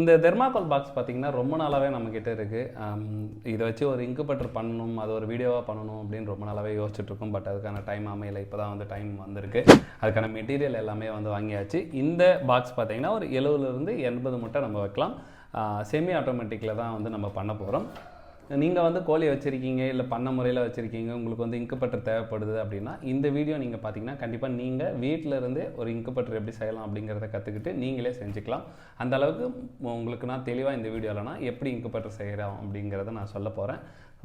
இந்த thermocol box பார்த்தீங்கன்னா ரொம்ப நாளாகவே நம்மக்கிட்ட இருக்குது இதை வச்சு ஒரு இங்கு பட்டர் பண்ணணும் அது ஒரு வீடியோவாக பண்ணணும் அப்படின்னு ரொம்ப நாளாகவே யோசிச்சுட்டு இருக்கோம். பட் அதுக்கான டைம் அமையல. இப்போ தான் வந்து டைம் வந்திருக்கு. அதுக்கான மெட்டீரியல் எல்லாமே வந்து வாங்கியாச்சு. இந்த பாக்ஸ் பார்த்தீங்கன்னா ஒரு எழுபதுலேருந்து எண்பது முட்டை நம்ம வைக்கலாம். செமி ஆட்டோமேட்டிக்கில் தான் வந்து நம்ம பண்ண போகிறோம் நீங்கள் வந்து கோழி வச்சுருக்கீங்க இல்லை பண்ண முறையில் வச்சுருக்கீங்க உங்களுக்கு வந்து இங்குப்பட்டர் தேவைப்படுது அப்படின்னா இந்த வீடியோ நீங்கள் பார்த்தீங்கன்னா கண்டிப்பாக நீங்கள் வீட்டில் இருந்தே ஒரு இங்குப்பட்டர் எப்படி செய்யலாம் அப்படிங்கிறத கற்றுக்கிட்டு நீங்களே செஞ்சுக்கலாம். அந்த அளவுக்கு உங்களுக்கு நான் தெளிவாக இந்த வீடியோவில்னா எப்படி இங்குப்பட்டர் செய்கிறோம் அப்படிங்கிறத நான் சொல்ல போகிறேன்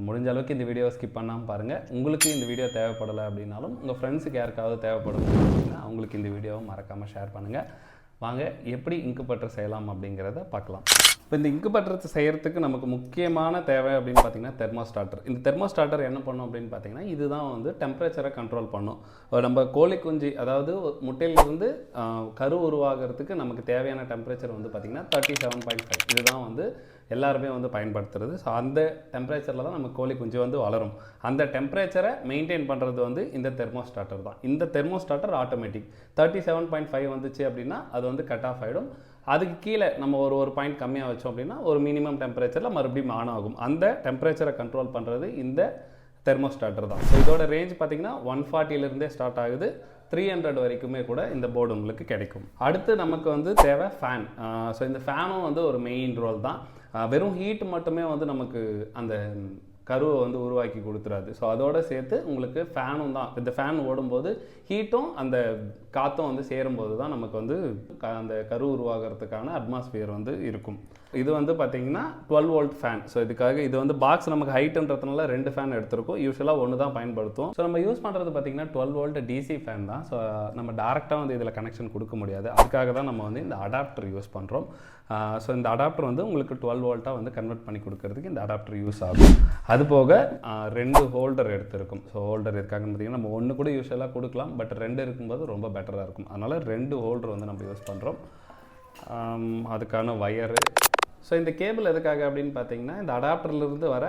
முடிஞ்ச அளவுக்கு இந்த வீடியோவை ஸ்கிப் பண்ணாமல் பாருங்கள் உங்களுக்கு இந்த வீடியோ தேவைப்படலை அப்படின்னாலும் உங்கள் ஃப்ரெண்ட்ஸுக்கு யாருக்காவது தேவைப்படும் அப்படின்னா அவங்களுக்கு இந்த வீடியோவை மறக்காமல் ஷேர் பண்ணுங்கள் வாங்க எப்படி இங்குப்பட்டர் செய்யலாம் அப்படிங்கிறத பார்க்கலாம். இப்போ இந்த இங்குப்பட்டர் செய்கிறதுக்கு நமக்கு முக்கியமான தேவை அப்படின்னு பார்த்தீங்கன்னா தெர்மோஸ்டார்டர் இந்த தெர்மோஸ்டார்டர் என்ன பண்ணும் அப்படின்னு பார்த்தீங்கன்னா இதுதான் வந்து டெம்பரேச்சரை கண்ட்ரோல் பண்ணும். நம்ம கோழி குஞ்சு அதாவது முட்டையிலிருந்து கரு உருவாகிறதுக்கு நமக்கு தேவையான டெம்பரேச்சர் வந்து பார்த்திங்கன்னா தேர்ட்டி செவன் பாயிண்ட் ஃபைவ் இதுதான் வந்து எல்லாருமே வந்து பயன்படுத்துறது. ஸோ அந்த டெம்பரேச்சரில் தான் நம்ம கோழி குஞ்சு வந்து வளரும். அந்த டெம்பரேச்சரை மெயின்டைன் பண்ணுறது வந்து இந்த தெர்மோஸ்டார்டர் தான். இந்த thermostat automatic thirty seven point five வந்துச்சு அப்படின்னா அது வந்து கட் ஆஃப் ஆகிடும் அதுக்கு கீழே நம்ம ஒரு ஒரு பாயிண்ட் கம்மியாக வச்சோம் அப்படின்னா ஒரு மினிமம் டெம்பரேச்சரில் மறுபடியும் ஆன் ஆகும். அந்த டெம்பரேச்சரை கண்ட்ரோல் பண்ணுறது இந்த தெர்மோஸ்டாட்டர் தான். ஸோ இதோட ரேஞ்ச் பார்த்தீங்கன்னா ஒன் ஃபார்ட்டிலேருந்தே ஸ்டார்ட் ஆகுது. த்ரீ ஹண்ட்ரட் வரைக்குமே கூட இந்த போர்டு உங்களுக்கு கிடைக்கும். அடுத்து நமக்கு வந்து தேவை ஃபேன் ஸோ இந்த ஃபேனும் வந்து ஒரு மெயின் ரோல் தான். வெறும் ஹீட் மட்டுமே வந்து நமக்கு அந்த கருவை வந்து உருவாக்கி கொடுத்துறாது. ஸோ அதோட சேர்த்து உங்களுக்கு ஃபேனும் தான். இந்த ஃபேன் ஓடும்போது ஹீட்டும் அந்த காற்றும் வந்து சேரும்போது தான் நமக்கு வந்து அந்த கரு உருவாகிறதுக்கான அட்மாஸ்பியர் வந்து இருக்கும். இது வந்து பார்த்தீங்கன்னா டுவெல் வோல்ட் ஃபேன் ஸோ இதுக்காக இது வந்து பாக்ஸ் நமக்கு ஹைட்டுன்றதுனால ரெண்டு ஃபேன் எடுத்திருக்கோம். யூஸ்வலாக ஒன்று தான் பயன்படுத்துவோம். ஸோ நம்ம யூஸ் பண்ணுறது பார்த்தீங்கன்னா டுவெல் வோல்ட் டிசி ஃபேன் தான். ஸோ நம்ம டேரெக்டாக வந்து இதில் கனெக்ஷன் கொடுக்க முடியாது. அதுக்காக தான் நம்ம வந்து இந்த அடாப்டர் யூஸ் பண்ணுறோம் ஸோ இந்த அடாப்டர் வந்து உங்களுக்கு டுவெல் வோல்ட்டாக வந்து கன்வெர்ட் பண்ணி கொடுக்கறதுக்கு இந்த அடாப்டர் யூஸ் ஆகும். அது போக ரெண்டு ஹோல்டர் எடுத்திருக்கும். ஸோ ஹோல்டர் இருக்காங்க பார்த்தீங்கன்னா நம்ம ஒன்று கூட யூஸ்வலாக கொடுக்கலாம். பட் ரெண்டு இருக்கும்போது ரொம்ப பெட்டராக இருக்கும். அதனால் ரெண்டு ஹோல்டர் வந்து நம்ம யூஸ் பண்ணுறோம் அதுக்கான வயரு ஸோ இந்த கேபிள் எதுக்காக அப்படின்னு பார்த்தீங்கன்னா இந்த அடாப்டர்லேருந்து வர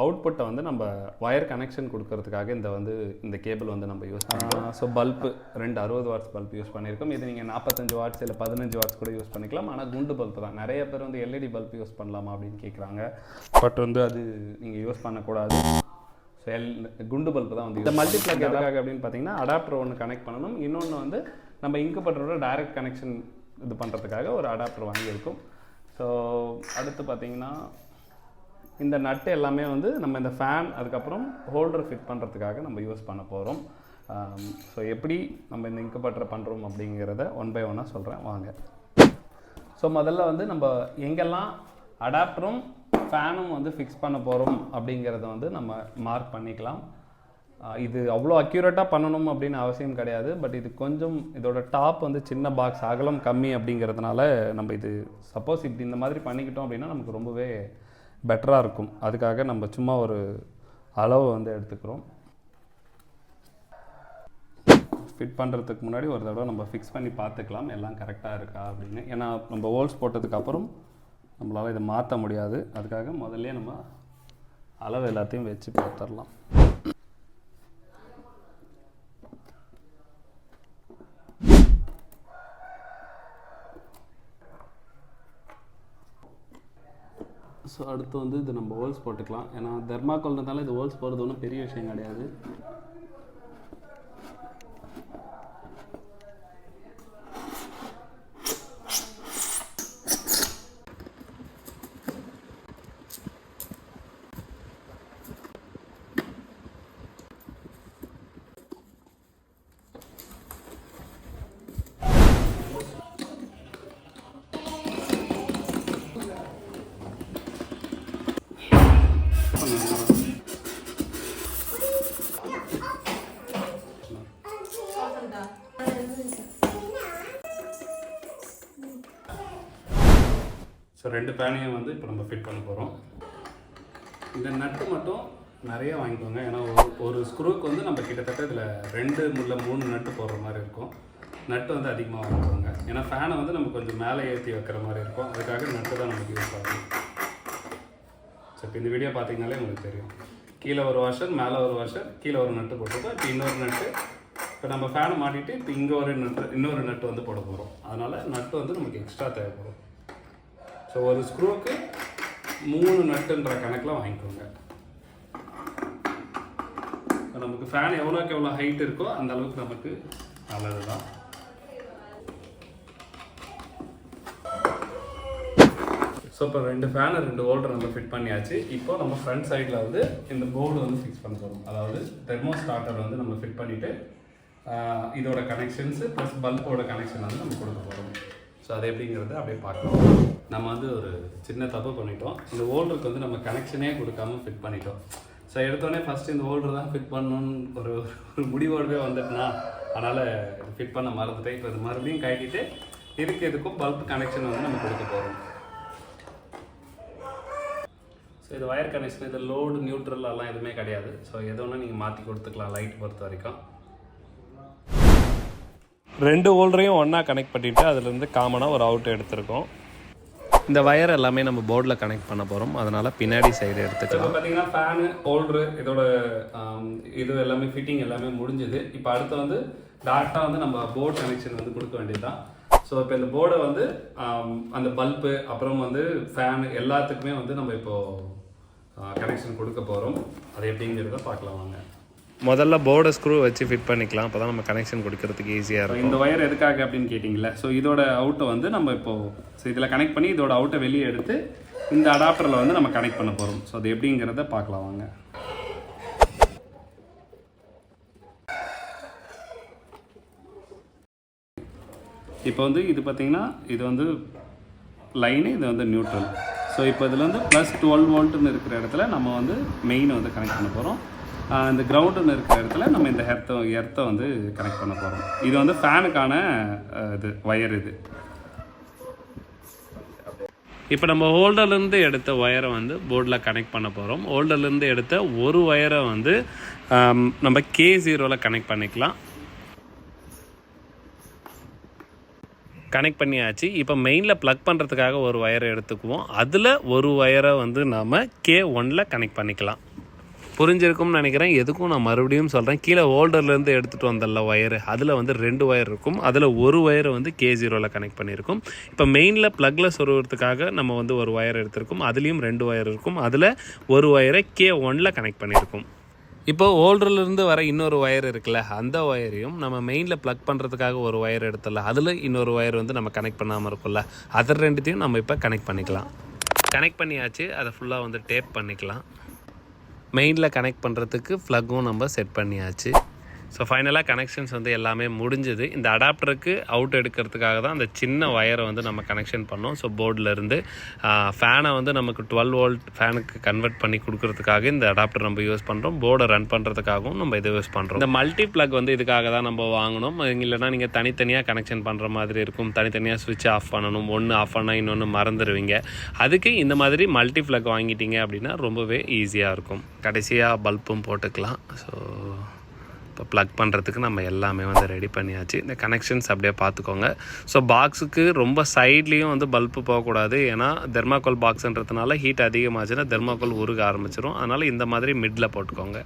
அவுட்புட்டை வந்து நம்ம ஒயர் கனெக்ஷன் கொடுக்கறதுக்காக இந்த வந்து இந்த கேபிள் வந்து நம்ம யூஸ் பண்ணுறோம் ஸோ பல்பு ரெண்டு அறுபது வாட்ஸ் பல்ப் யூஸ் பண்ணியிருக்கோம். இது நீங்கள் நாற்பத்தஞ்சு வாட்ஸ் இல்லை பதினஞ்சு வாட்ஸ் கூட யூஸ் பண்ணிக்கலாம். ஆனால் குண்டு பல்ப் தான். நிறைய பேர் வந்து எல்இடி பல்ப் யூஸ் பண்ணலாமா அப்படின்னு கேட்குறாங்க பட் வந்து அது நீங்கள் யூஸ் பண்ணக்கூடாது. ஸோ எல் குண்டு பல்ப் தான் வந்து இந்த மல்டிப்ளக் எதுக்காக அப்படின்னு பார்த்தீங்கன்னா அடாப்டர் ஒன்று கனெக்ட் பண்ணணும். இன்னொன்று வந்து நம்ம இன்குபட்டரோட டைரக்ட் கனெக்ஷன் இது பண்ணுறதுக்காக ஒரு அடாப்டர் வாங்கியிருக்கோம் ஸோ அடுத்து பார்த்தீங்கன்னா இந்த நட்டு எல்லாமே வந்து நம்ம இந்த ஃபேன் அதுக்கப்புறம் ஹோல்டர் ஃபிட் பண்ணுறதுக்காக நம்ம யூஸ் பண்ண போகிறோம் ஸோ எப்படி நம்ம இந்த இன்குபட்டர் பண்ணுறோம் அப்படிங்கிறத ஒன் பை ஒன்னாக சொல்கிறேன் வாங்க. ஸோ முதல்ல வந்து நம்ம எங்கெல்லாம் அடாப்டரும் ஃபேனும் வந்து ஃபிக்ஸ் பண்ண போகிறோம் அப்படிங்கிறத வந்து நம்ம மார்க் பண்ணிக்கலாம். இது அவ்வளோ அக்யூரேட்டாக பண்ணணும் அப்படின்னு அவசியம் கிடையாது. பட் இது கொஞ்சம் இதோட டாப் வந்து சின்ன பாக்ஸ் அகலம் கம்மி அப்படிங்கிறதுனால நம்ம இது சப்போஸ் இப்படி இந்த மாதிரி பண்ணிக்கிட்டோம் அப்படின்னா நமக்கு ரொம்பவே பெட்டராக இருக்கும். அதுக்காக நம்ம சும்மா ஒரு அளவு வந்து எடுத்துக்கிறோம். ஃபிட் பண்ணுறதுக்கு முன்னாடி ஒரு தடவை நம்ம ஃபிக்ஸ் பண்ணி பார்த்துக்கலாம். எல்லாம் கரெக்டாக இருக்கா அப்படின்னு. ஏன்னா நம்ம ஹோல்ஸ் போட்டதுக்கப்புறம் நம்மளால் இதை மாற்ற முடியாது. அதுக்காக முதல்ல நம்ம அளவு எல்லாத்தையும் வச்சு பார்த்துடலாம் ஸோ அடுத்து வந்து இது நம்ம ஹோல்ஸ் போட்டுக்கலாம். ஏன்னா தெர்மாக்கோல்னால இது ஹோல்ஸ் போகிறது ஒன்றும் பெரிய விஷயம் கிடையாது. ஸோ ரெண்டு பேனையும் வந்து இப்போ நம்ம ஃபிட் பண்ண போகிறோம் இந்த நட்டு மட்டும் நிறைய வாங்கிக்கோங்க. ஏன்னா ஒரு ஒரு ஸ்க்ரூவுக்கு வந்து நம்ம கிட்டத்தட்ட இதில் ரெண்டு முல்லை மூணு நட்டு போடுற மாதிரி இருக்கும். நட்டு வந்து அதிகமாக வாங்கிக்கோங்க. ஏன்னா ஃபேனை வந்து நம்ம கொஞ்சம் மேலே ஏற்றி வைக்கிற மாதிரி இருக்கும். அதுக்காக நட்டு தான் நமக்கு யூஸ் ஆகும். ஸோ இப்போ இந்த வீடியோ பார்த்தீங்கனாலே உங்களுக்கு தெரியும். கீழே ஒரு வாஷர் மேலே ஒரு வாஷர் கீழே ஒரு நட்டு போட்டிருக்கோம். இப்போ இன்னொரு நட்டு இப்போ நம்ம ஃபேனை மாட்டிட்டு இப்போ இங்கே ஒரு நட்டு இன்னொரு நட்டு வந்து போட போகிறோம் அதனால் நட்டு வந்து நமக்கு எக்ஸ்ட்ரா தேவைப்படும். ஸோ ஒரு ஸ்க்ரூவுக்கு மூணு நட்டுன்ற கணக்கில் வாங்கிக்கோங்க. இப்போ நமக்கு ஃபேன் எவ்வளோக்கு எவ்வளோ ஹைட் இருக்கோ அந்த அளவுக்கு நமக்கு நல்லது தான் ஸோ இப்போ ரெண்டு ஃபேனு ரெண்டு ஓல்டர் நம்ம ஃபிட் பண்ணியாச்சு. இப்போ நம்ம ஃப்ரண்ட் சைடில் வந்து இந்த போர்டு வந்து ஃபிக்ஸ் பண்ண போகிறோம் அதாவது தெர்மோ ஸ்டார்டர் வந்து நம்ம ஃபிட் பண்ணிவிட்டு இதோட கனெக்ஷன்ஸு ப்ளஸ் பல்போட கனெக்ஷன் வந்து நம்ம கொடுக்க போகிறோம் ஸோ அது எப்படிங்கிறத அப்படியே பார்க்கலாம். நம்ம வந்து ஒரு சின்ன தப்பு பண்ணிட்டோம். இந்த ஹோல்டருக்கு வந்து நம்ம கனெக்ஷனே கொடுக்காம ஃபிட் பண்ணிட்டோம். ஸோ எடுத்தோடனே ஃபஸ்ட்டு இந்த ஹோல்டர் தான் ஃபிட் பண்ணணும்னு ஒரு ஒரு முடிவோடவே வந்துட்டுனா? அதனால் ஃபிட் பண்ண மறந்துட்டேன். இப்போ இது மறுபடியும் கட்டிட்டு இதுக்கு இதுக்கும் பல்ப் கனெக்ஷன் வந்து நம்ம கொடுக்க போகிறோம் ஸோ இது ஒயர் கனெக்ஷன் இது லோடு நியூட்ரல் எல்லாம் எதுவுமே கிடையாது. ஸோ எது ஒன்று நீங்கள் மாற்றி கொடுத்துக்கலாம் லைட் பொறுத்த வரைக்கும். ரெண்டு ஹோல்டரையும் ஒன்றா கனெக்ட் பண்ணிவிட்டு அதுலேருந்து காமனாக ஒரு அவுட் எடுத்திருக்கோம். இந்த வயர் எல்லாமே நம்ம போர்டில் கனெக்ட் பண்ண போகிறோம் அதனால் பின்னாடி சைடு எடுத்துக்கலாம். இப்போ பார்த்தீங்கன்னா ஃபேனு ஹோல்டரு இதோட இது எல்லாமே ஃபிட்டிங் எல்லாமே முடிஞ்சுது. இப்போ அடுத்து வந்து டேரெக்டாக வந்து நம்ம போர்ட் கனெக்ஷன் வந்து கொடுக்க வேண்டியதுதான். ஸோ இப்போ இந்த போர்டை வந்து அந்த பல்பு அப்புறம் வந்து ஃபேன் எல்லாத்துக்குமே வந்து நம்ம இப்போ கனெக்ஷன் கொடுக்க போகிறோம் அது எப்படிங்கிறத பார்க்கலாம் வாங்க. முதல்ல போர்டை ஸ்க்ரூ வச்சு ஃபிட் பண்ணிக்கலாம். அப்போ தான் நம்ம கனெக்ஷன் கொடுக்கறதுக்கு ஈஸியாக இருக்கும். இந்த ஒயர் எதுக்காக அப்படின்னு கேட்டிங்களா ஸோ இதோட அவுட்டை வந்து நம்ம இப்போ ஸோ இதில் கனெக்ட் பண்ணி இதோட அவுட்டை வெளியே எடுத்து இந்த அடாப்டரில் வந்து நம்ம கனெக்ட் பண்ண போகிறோம் ஸோ அது எப்படிங்கிறத பார்க்கலாம் வாங்க. இப்போ வந்து இது பார்த்தீங்கன்னா இது வந்து லைனு இது வந்து நியூட்ரல் ஸோ இப்போ இதில் வந்து ப்ளஸ் டுவெல் வோல்ட்டுன்னு இருக்கிற இடத்துல நம்ம வந்து மெயினை வந்து கனெக்ட் பண்ண போகிறோம் இந்த கிரவுண்டுன்னு இருக்கிற இடத்துல நம்ம இந்த ஹெர்த்தை எர்த்தை வந்து கனெக்ட் பண்ண போகிறோம் இது வந்து ஃபேனுக்கான இது ஒயர் இது. இப்போ நம்ம ஹோல்டர்லேருந்து எடுத்த ஒயரை வந்து போர்டில் கனெக்ட் பண்ண போகிறோம் ஹோல்டர்லேருந்து எடுத்த ஒரு ஒயரை வந்து நம்ம கே ஜீரோவில் கனெக்ட் பண்ணிக்கலாம். கனெக்ட் பண்ணியாச்சு. இப்போ மெயினில் ப்ளக் பண்ணுறதுக்காக ஒரு ஒயரை எடுத்துக்குவோம். அதில் ஒரு ஒயரை வந்து நாம் கே ஒனில் கனெக்ட் பண்ணிக்கலாம். புரிஞ்சிருக்கும்னு நினைக்கிறேன். எதுக்கும் நான் மறுபடியும் சொல்கிறேன் கீழே ஹோல்டர்லேருந்து எடுத்துகிட்டு வந்தல ஒயரு அதில் வந்து ரெண்டு ஒயர் இருக்கும். அதில் ஒரு ஒயரை வந்து கே ஜீரோவில் கனெக்ட் பண்ணியிருக்கும். இப்போ மெயினில் ப்ளக்கில் சொருகிறதுக்காக நம்ம வந்து ஒரு ஒயர் எடுத்திருக்கோம். அதுலேயும் ரெண்டு ஒயர் இருக்கும். அதில் ஒரு ஒயரை கே ஒனில் கனெக்ட் பண்ணியிருக்கோம். இப்போ ஹோல்டர்லேருந்து வர இன்னொரு ஒயர் இருக்குல்ல அந்த ஒயரையும் நம்ம மெயினில் ப்ளக் பண்ணுறதுக்காக ஒரு ஒயர் எடுத்துடல அதில் இன்னொரு ஒயர் வந்து நம்ம கனெக்ட் பண்ணாமல் இருக்கும்ல அது ரெண்டுத்தையும் நம்ம இப்போ கனெக்ட் பண்ணிக்கலாம். கனெக்ட் பண்ணியாச்சு. அதை ஃபுல்லாக வந்து டேப் பண்ணிக்கலாம். மெயினில் கனெக்ட் பண்ணுறதுக்கு ஃப்ளக்கும் நம்ம செட் பண்ணியாச்சு. ஸோ ஃபைனலாக கனெக்ஷன்ஸ் வந்து எல்லாமே முடிஞ்சுது. இந்த அடாப்டருக்கு அவுட் எடுக்கிறதுக்காக தான் அந்த சின்ன ஒயரை வந்து நம்ம கனெக்ஷன் பண்ணோம். ஸோ போர்டிலேருந்து ஃபேனை வந்து நமக்கு டுவெல் வோல்ட் ஃபேனுக்கு கன்வெர்ட் பண்ணி கொடுக்கறதுக்காக இந்த அடாப்டர் நம்ம யூஸ் பண்ணுறோம் போர்டை ரன் பண்ணுறதுக்காகவும் நம்ம இதை யூஸ் பண்ணுறோம் இந்த மல்டி ப்ளக் வந்து இதுக்காக தான் நம்ம வாங்கணும். இல்லைனா நீங்கள் தனித்தனியாக கனெக்ஷன் பண்ணுற மாதிரி இருக்கும். தனித்தனியாக சுவிட்ச் ஆஃப் பண்ணணும். ஒன்று ஆஃப் பண்ணால் இன்னொன்று மறந்துடுவீங்க அதுக்கு இந்த மாதிரி மல்டி ப்ளக் வாங்கிட்டீங்க அப்படின்னா ரொம்பவே ஈஸியாக இருக்கும். கடைசியாக பல்பும் போட்டுக்கலாம். ஸோ இப்போ ப்ளக் பண்ணுறதுக்கு நம்ம எல்லாமே வந்து ரெடி பண்ணியாச்சு. இந்த கனெக்ஷன்ஸ் அப்படியே பார்த்துக்கோங்க. ஸோ பாக்ஸுக்கு ரொம்ப சைட்லேயும் வந்து பல்பு போகக்கூடாது. ஏன்னா தெர்மாக்கோல் பாக்ஸுன்றதுனால ஹீட் அதிகமாச்சுன்னா தெர்மாக்கோல் உருக ஆரம்பிச்சிடும் அதனால் இந்த மாதிரி மிடில் போட்டுக்கோங்க.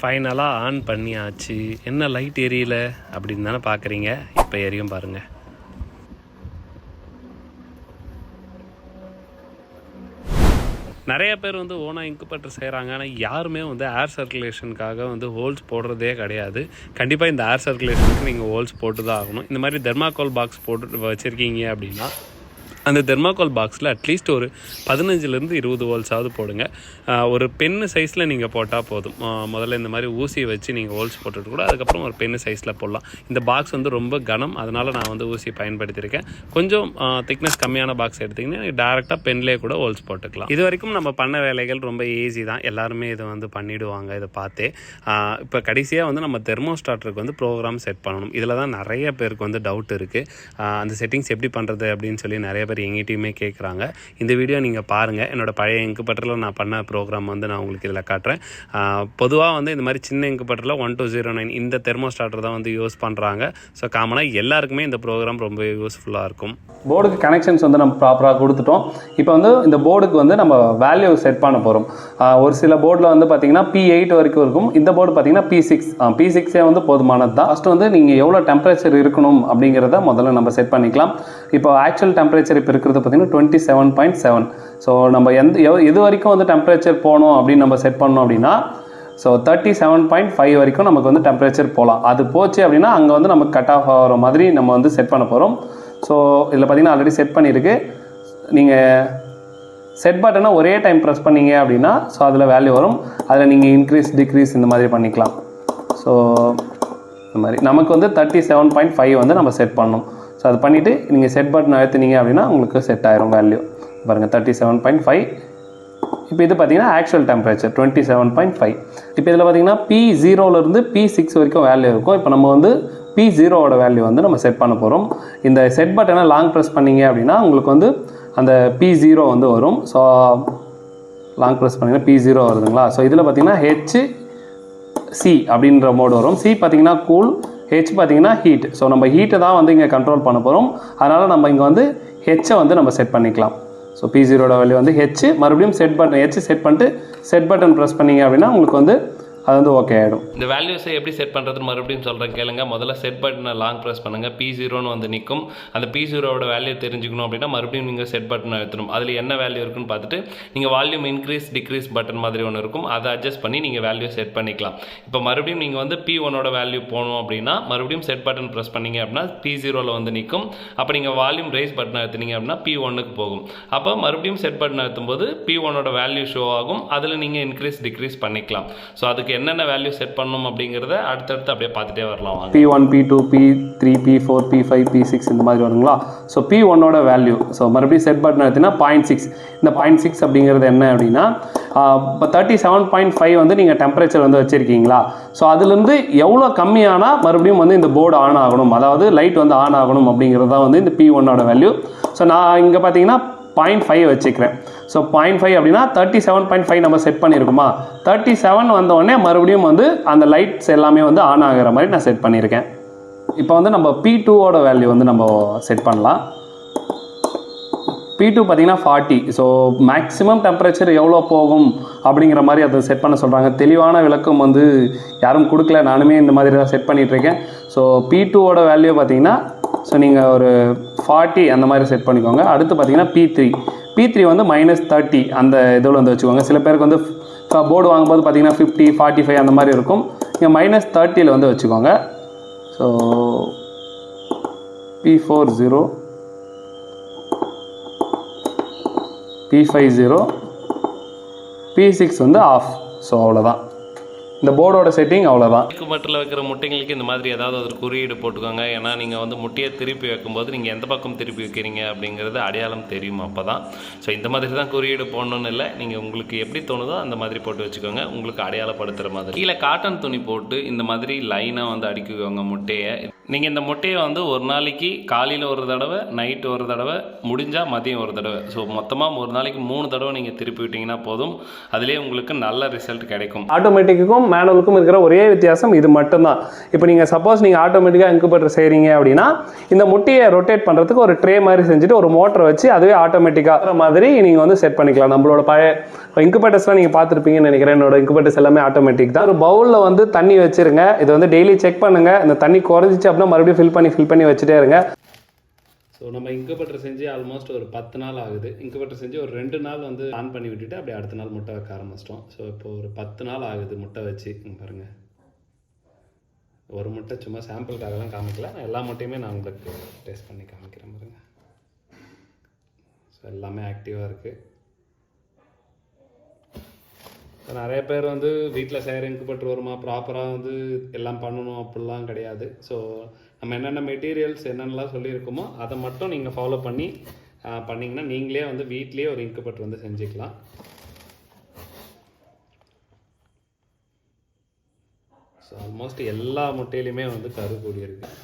ஃபைனலாக ஆன் பண்ணியாச்சு. என்ன லைட் எரியல அப்படின்னு தானே பார்க்குறீங்க? இப்போ எரியும் பாருங்கள் நிறைய பேர் வந்து ஓனாக இன்குபேட்டர் செய்கிறாங்க ஆனால் யாருமே வந்து ஏர் சர்க்குலேஷனுக்காக வந்து ஹோல்ஸ் போடுறதே கிடையாது. கண்டிப்பாக இந்த ஏர் சர்க்குலேஷனுக்கு நீங்கள் ஹோல்ஸ் போட்டு தான் ஆகணும். இந்த மாதிரி தெர்மாக்கோல் பாக்ஸ் போட்டு வச்சுருக்கீங்க அப்படின்னா அந்த தெர்மாக்கோல் பாக்ஸில் அட்லீஸ்ட் ஒரு பதினஞ்சுலேருந்து இருபது ஹோல்ஸாவது போடுங்க. ஒரு பெண்ணு சைஸில் நீங்கள் போட்டால் போதும். முதல்ல இந்த மாதிரி ஊசியை வச்சு நீங்கள் ஹோல்ஸ் போட்டுட்டு கூட அதுக்கப்புறம் ஒரு பென்னு சைஸில் போடலாம். இந்த பாக்ஸ் வந்து ரொம்ப கனம். அதனால் நான் வந்து ஊசி பயன்படுத்தியிருக்கேன். கொஞ்சம் திக்னஸ் கம்மியான பாக்ஸ் எடுத்திங்கன்னா டேரெக்டாக பென்லேயே கூட ஹோல்ஸ் போட்டுக்கலாம். இது வரைக்கும் நம்ம பண்ண வேலைகள் ரொம்ப ஈஸி தான். எல்லாருமே இதை வந்து பண்ணிவிடுவாங்க இதை பார்த்தே. இப்போ கடைசியாக வந்து நம்ம தெர்மோஸ்டாட்டருக்கு வந்து ப்ரோக்ராம் செட் பண்ணணும். இதில் தான் நிறைய பேருக்கு வந்து டவுட் இருக்குது அந்த செட்டிங்ஸ் எப்படி பண்ணுறது அப்படின்னு சொல்லி நிறைய பேர் கஸ்டமர் எங்கிட்டையுமே கேட்குறாங்க இந்த வீடியோ நீங்கள் பாருங்கள் என்னோட பழைய இன்குபேட்டரில் நான் பண்ண ப்ரோக்ராம் வந்து நான் உங்களுக்கு இதில் காட்டுறேன். பொதுவாக வந்து இந்த மாதிரி சின்ன இன்குபேட்டரில் ஒன் டூ ஜீரோ நைன் இந்த தெர்மோஸ்டார்டர் தான் வந்து யூஸ் பண்ணுறாங்க ஸோ காமனாக எல்லாருக்குமே இந்த ப்ரோக்ராம் ரொம்ப யூஸ்ஃபுல்லாக இருக்கும். போர்டுக்கு கனெக்ஷன்ஸ் வந்து நம்ம ப்ராப்பராக கொடுத்துட்டோம். இப்போ வந்து இந்த போர்டுக்கு வந்து நம்ம வேல்யூ செட் பண்ண போகிறோம் ஒரு சில போர்டில் வந்து பார்த்தீங்கன்னா பி எயிட் வரைக்கும் இருக்கும். இந்த போர்டு பார்த்தீங்கன்னா பி சிக்ஸ் பி சிக்ஸே வந்து போதுமானது தான். ஃபஸ்ட்டு வந்து நீங்கள் எவ்வளோ டெம்பரேச்சர் இருக்கணும் அப்படிங்கிறத முதல்ல நம்ம செட் பண்ணிக்கலாம். இப்போ ஆக்சுவல் டெம்பரேச்சர் இப்போ இருக்கிறது பார்த்தீங்கன்னா twenty seven point seven so நம்ம எந்த எவ்- எது வரைக்கும் வந்து டெம்பரேச்சர் போகணும் அப்படின்னு நம்ம செட் பண்ணோம் அப்படின்னா so thirty seven point five வரைக்கும் நமக்கு வந்து டெம்பரேச்சர் போகலாம். அது போச்சு அப்படின்னா அங்கே வந்து நமக்கு கட் ஆஃப் ஆகிற மாதிரி நம்ம வந்து செட் பண்ண போகிறோம் ஸோ இதில் பார்த்தீங்கன்னா ஆல்ரெடி செட் பண்ணியிருக்கு. நீங்கள் செட் பட்டனை ஒரே டைம் ப்ரெஸ் பண்ணீங்க அப்படின்னா ஸோ அதில் வேல்யூ வரும். அதில் நீங்கள் இன்க்ரீஸ் டிக்ரீஸ் இந்த மாதிரி பண்ணிக்கலாம். ஸோ இந்த மாதிரி. நமக்கு வந்து தேர்ட்டி செவன் பாயிண்ட் ஃபைவ் வந்து நம்ம செட் பண்ணணும். ஸோ அது பண்ணிவிட்டு நீங்கள் செட் பட்டன் அழுத்துனீங்க அப்படின்னா உங்களுக்கு செட் ஆயிரும் வேல்யூ பாருங்கள் தேர்ட்டி செவன் பாயிண்ட் ஃபைவ் இப்போ இது பார்த்தீங்கன்னா actual temperature twenty seven point five இப்போ இதில் பார்த்தீங்கன்னா பி ஜீரோலேருந்து பி சிக்ஸ் வரைக்கும் வேல்யூ இருக்கும். இப்போ நம்ம வந்து பி ஜீரோவோட வேல்யூ வந்து நம்ம செட் பண்ண போகிறோம் இந்த செட் பட்டனை லாங் ப்ரெஸ் பண்ணீங்க அப்படின்னா உங்களுக்கு வந்து அந்த பி ஜீரோ வந்து வரும். ஸோ லாங் ப்ரெஸ் பண்ணிங்கன்னா பி ஜீரோ வருதுங்களா? ஸோ இதில் பார்த்தீங்கன்னா ஹெச் சி அப்படின்ற மோடு வரும். சி பார்த்தீங்கன்னா கூல் ஹெச் பார்த்தீங்கன்னா ஹீட் ஸோ நம்ம ஹீட்டை தான் வந்து இங்கே கண்ட்ரோல் பண்ண போகிறோம் அதனால் நம்ம இங்கே வந்து ஹெச்சை வந்து நம்ம செட் பண்ணிக்கலாம். ஸோ பி ஜீரோட வேல்யூ வந்து ஹெச் மறுபடியும் செட் பட்டன் ஹெச் செட் பண்ணிட்டு செட் பட்டன் ப்ரெஸ் பண்ணீங்க அப்படின்னா உங்களுக்கு வந்து அது வந்து ஓகே ஆகிடும் இந்த வேல்யூஸை எப்படி செட் பண்ணுறதுன்னு மறுபடியும் சொல்கிறேன் கேளுங்க. முதல்ல செட் பட்டனை லாங் ப்ரெஸ் பண்ணுங்கள் பி ஜீரோன்னு வந்து நிற்கும் அந்த பி ஜீரோவோட வேல்யூ தெரிஞ்சுக்கணும் அப்படின்னா மறுபடியும் நீங்கள் செட் பட்டன் அழுத்தணும் அதில் என்ன வேல்யூ இருக்குன்னு பார்த்துட்டு நீங்கள் வால்யூம் இன்க்ரீஸ் டிக்ரீஸ் பட்டன் மாதிரி ஒன்று இருக்கும். அதை அட்ஜஸ்ட் பண்ணி நீங்கள் வேல்யூ செட் பண்ணிக்கலாம். இப்போ மறுபடியும் நீங்கள் வந்து பி ஒனோட வேல்யூ போகணும் அப்படின்னா மறுபடியும் செட் பட்டன் ப்ரெஸ் பண்ணீங்க அப்படின்னா பி ஜீரோவில் வந்து நிற்கும் அப்போ நீங்கள் வால்யூம் ரைஸ் பட்டன் அழுத்துனீங்க அப்படின்னா பி ஒன்னுக்கு போகும். அப்போ மறுபடியும் செட் பட்டன் அழுத்தும் போது பி ஒனோட வேல்யூ ஷோ ஆகும். அதில் நீங்கள் இன்க்ரீஸ் டிக்ரீஸ் பண்ணிக்கலாம். ஸோ அதுக்கு என்னென்ன வேல்யூ செட் பண்ணணும் அப்படிங்கிறத அடுத்தடுத்து அப்படியே பார்த்துட்டே வரலாம் P one P two P three P four P five P six இந்த மாதிரி வருங்களா? ஸோ பி ஒன்னோட வேல்யூ ஸோ மறுபடியும் செட் பட்டன் எடுத்தீங்கன்னா பாயிண்ட் சிக்ஸ் இந்த பாயிண்ட் சிக்ஸ் அப்படிங்கிறது என்ன அப்படின்னா இப்போ தேர்ட்டி செவன் பாயிண்ட் ஃபைவ் வந்து நீங்கள் டெம்பரேச்சர் வந்து வச்சுருக்கீங்களா? ஸோ அதுலேருந்து எவ்வளோ கம்மியானால் மறுபடியும் வந்து இந்த போர்டு ஆன் ஆகணும். அதாவது லைட் வந்து ஆன் ஆகணும் அப்படிங்கிறது தான் வந்து இந்த பி ஒன்னோட வேல்யூ ஸோ நான் இங்கே பார்த்தீங்கன்னா பாயிண்ட் ஃபைவ் வச்சுக்கிறேன். ஸோ பாயிண்ட் ஃபைவ் அப்படின்னா தேர்ட்டி செவன் பாயிண்ட் ஃபைவ் நம்ம செட் பண்ணியிருக்குமா? தேர்ட்டி செவன் வந்தோடனே மறுபடியும் வந்து அந்த லைட்ஸ் எல்லாமே வந்து ஆன் ஆகிற மாதிரி நான் செட் பண்ணியிருக்கேன். இப்போ வந்து நம்ம பி டூவோட வேல்யூ வந்து நம்ம செட் பண்ணலாம். பி டூ பார்த்தீங்கன்னா ஃபார்ட்டி ஸோ மேக்ஸிமம் டெம்பரேச்சர் எவ்வளோ போகும் அப்படிங்கிற மாதிரி அதை செட் பண்ண சொல்கிறாங்க தெளிவான விளக்கம் வந்து யாரும் கொடுக்கல. நானுமே இந்த மாதிரி தான் செட் பண்ணிகிட்ருக்கேன் ஸோ பி டூவோட வேல்யூ பார்த்தீங்கன்னா ஸோ நீங்கள் ஒரு ஃபார்ட்டி அந்த மாதிரி செட் பண்ணிக்கோங்க. அடுத்து பார்த்தீங்கன்னா பி த்ரீ பி த்ரீ வந்து மைனஸ் தேர்ட்டி அந்த இதில் வந்து வச்சுக்கோங்க. சில பேருக்கு வந்து போர்டு வாங்கும்போது பார்த்தீங்கன்னா ஃபிஃப்டி ஃபார்ட்டி ஃபைவ் அந்த மாதிரி இருக்கும். இங்கே மைனஸ் தேர்ட்டியில் வந்து வச்சுக்கோங்க. So P four zero P five zero P six வந்து ஆஃப் ஸோ அவ்வளோதான் இந்த போர்டோட செட்டிங் அவ்வளோதான் மட்டில் வைக்கிற முட்டைங்களுக்கு இந்த மாதிரி ஏதாவது ஒரு குறியீடு போட்டுக்கோங்க. ஏன்னா நீங்கள் வந்து முட்டையை திருப்பி வைக்கும்போது நீங்கள் எந்த பக்கம் திருப்பி வைக்கிறீங்க அப்படிங்கிறது அடையாளம் தெரியும் அப்போ தான் ஸோ இந்த மாதிரி தான் குறியீடு போடணும்னு இல்லை. நீங்கள் உங்களுக்கு எப்படி தோணுதோ அந்த மாதிரி போட்டு வச்சுக்கோங்க. உங்களுக்கு அடையாளப்படுத்துகிற மாதிரி. கீழே காட்டன் துணி போட்டு இந்த மாதிரி லைனாக வந்து அடிக்குவாங்க முட்டையை. நீங்கள் இந்த முட்டையை வந்து ஒரு நாளைக்கு காலையில் ஒரு தடவை நைட்டு ஒரு தடவை முடிஞ்சால் மதியம் ஒரு தடவை. ஸோ மொத்தமாக ஒரு நாளைக்கு மூணு தடவை நீங்கள் திருப்பி விட்டிங்கன்னா போதும். அதிலே உங்களுக்கு நல்ல ரிசல்ட் கிடைக்கும். ஆட்டோமேட்டிக்குக்கும் மேனுவலுக்கும் இருக்கிற ஒரே வித்தியாசம் இது மட்டும்தான். இப்போ நீங்கள் சப்போஸ் நீங்கள் ஆட்டோமேட்டிக்காக இன்குபேட்டர் செய்கிறீங்க அப்படின்னா இந்த முட்டையை ரொட்டேட் பண்ணுறதுக்கு ஒரு ட்ரே மாதிரி செஞ்சுட்டு ஒரு மோட்டரை வச்சு அதுவே ஆட்டோமேட்டிக்காக மாதிரி நீங்கள் வந்து செட் பண்ணிக்கலாம். நம்மளோட பழைய இன்குபேட்டர்ஸ்லாம் நீங்கள் பார்த்துருப்பீங்கன்னு நினைக்கிறேன். என்னோட இன்குபேட்டர்ஸ் எல்லாமே ஆட்டோமேட்டிக் தான். ஒரு பவுலில் வந்து தண்ணி வச்சிருங்க. இது வந்து டெய்லி செக் பண்ணுங்கள் இந்த தண்ணி குறைஞ்சிச்சு அப்படின்னா மறுபடியும் ஃபில் பண்ணி ஃபில் பண்ணி வச்சுட்டே இருங்க. ஸோ நம்ம இங்கப்பட்டர் செஞ்சு ஆல்மோஸ்ட் ஒரு பத்து நாள் ஆகுது. இங்கப்பட்டர் செஞ்சு ஒரு ரெண்டு நாள் வந்து ஆன் பண்ணி விட்டுட்டு அப்படியே அடுத்த நாள் முட்டை வைக்க ஆரம்பிச்சிட்டோம். ஸோ இப்போ ஒரு பத்து நாள் ஆகுது முட்டை வச்சு. பாருங்கள் பாருங்க. ஒரு முட்டை சும்மா சாம்பிளுக்காகலாம் காமிக்கல. நான் எல்லா முட்டையுமே நான் உங்களுக்கு டேஸ்ட் பண்ணி காமிக்கிறேன் பாருங்க. ஸோ எல்லாமே ஆக்டிவாக இருக்குது நிறைய பேர் வந்து வீட்டில் செய்கிற இன்குபேட்டர் வருமா ப்ராப்பராக வந்து எல்லாம் பண்ணணும் அப்படிலாம் கிடையாது. ஸோ நம்ம என்னென்ன மெட்டீரியல்ஸ் என்னென்னலாம் சொல்லியிருக்கோமோ அதை மட்டும் நீங்கள் ஃபாலோ பண்ணி பண்ணிங்கன்னா பண்ணீங்கன்னா நீங்களே வந்து வீட்லேயே ஒரு இன்குபேட்டர் வந்து செஞ்சுக்கலாம். ஸோ ஆல்மோஸ்ட் எல்லா முட்டையிலையுமே வந்து கரு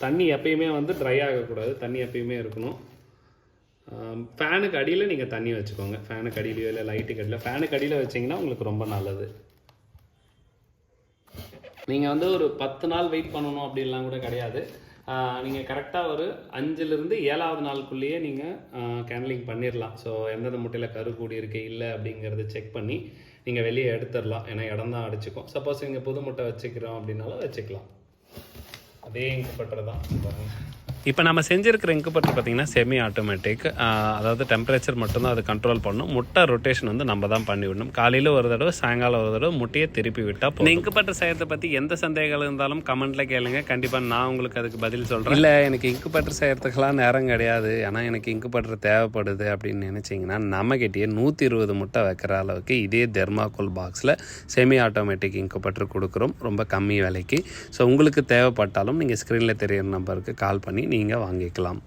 தண்ணி எப்பயுமே வந்து ட்ரை ஆகக்கூடாது. தண்ணி எப்பயுமே இருக்கணும். ஃபேனுக்கு அடியில் நீங்கள் தண்ணி வச்சுக்கோங்க. ஃபேனுக்கு அடியிலையோ இல்லை லைட்டுக்கு அடியில் ஃபேனுக்கு அடியில் வச்சிங்கன்னா உங்களுக்கு ரொம்ப நல்லது. நீங்கள் வந்து ஒரு பத்து நாள் வெயிட் பண்ணணும் அப்படின்லாம் கூட கிடையாது. நீங்கள் கரெக்டாக ஒரு அஞ்சுலேருந்து ஏழாவது நாளுக்குள்ளேயே நீங்கள் கேண்டலிங் பண்ணிடலாம் ஸோ எந்தெந்த முட்டையில் கரு கூடி இருக்கு இல்லை அப்படிங்கிறத செக் பண்ணி நீங்கள் வெளியே எடுத்துடலாம் ஏன்னா இடம் தான் அடிச்சுக்கும். சப்போஸ் நீங்கள் புது முட்டை வச்சுக்கிறோம் அப்படின்னாலும் வச்சுக்கலாம். அதே இன்குபேட்டர் தான் இப்போ நம்ம செஞ்சுருக்கிற இன்குபேட்டர் பார்த்தீங்கன்னா செமி ஆட்டோமேட்டிக் அதாவது டெம்பரேச்சர் மட்டும்தான் அது கண்ட்ரோல் பண்ணும். முட்டை ரொட்டேஷன் வந்து நம்ம தான் பண்ணி விடணும். காலையில் ஒரு தடவை சாயங்காலம் ஒரு தடவை முட்டையை திருப்பி விட்டால் போதும். இன்குபேட்டர் செய்யறதை பற்றி எந்த சந்தேகங்கள் இருந்தாலும் கமெண்ட்டில் கேளுங்க. கண்டிப்பாக நான் உங்களுக்கு அதுக்கு பதில் சொல்கிறேன் இல்லை எனக்கு இன்குபேட்டர் செய்யறதுக்கெல்லாம் நேரம் கிடையாது. ஆனால் எனக்கு இன்குபேட்டர் தேவைப்படுது அப்படின்னு நினச்சிங்கன்னா நம்மக்கிட்டேயே நூற்றி இருபது முட்டை வைக்கிற அளவுக்கு இதே தெர்மாக்கோல் பாக்ஸில் செமி ஆட்டோமேட்டிக் இன்குபேட்டர் கொடுக்குறோம். ரொம்ப கம்மி விலைக்கு. ஸோ உங்களுக்கு தேவைப்பட்டாலும் நீங்கள் ஸ்க்ரீனில் தெரியிற நம்பருக்கு கால் பண்ணி நீங்கள் வாங்கிக்கலாம்.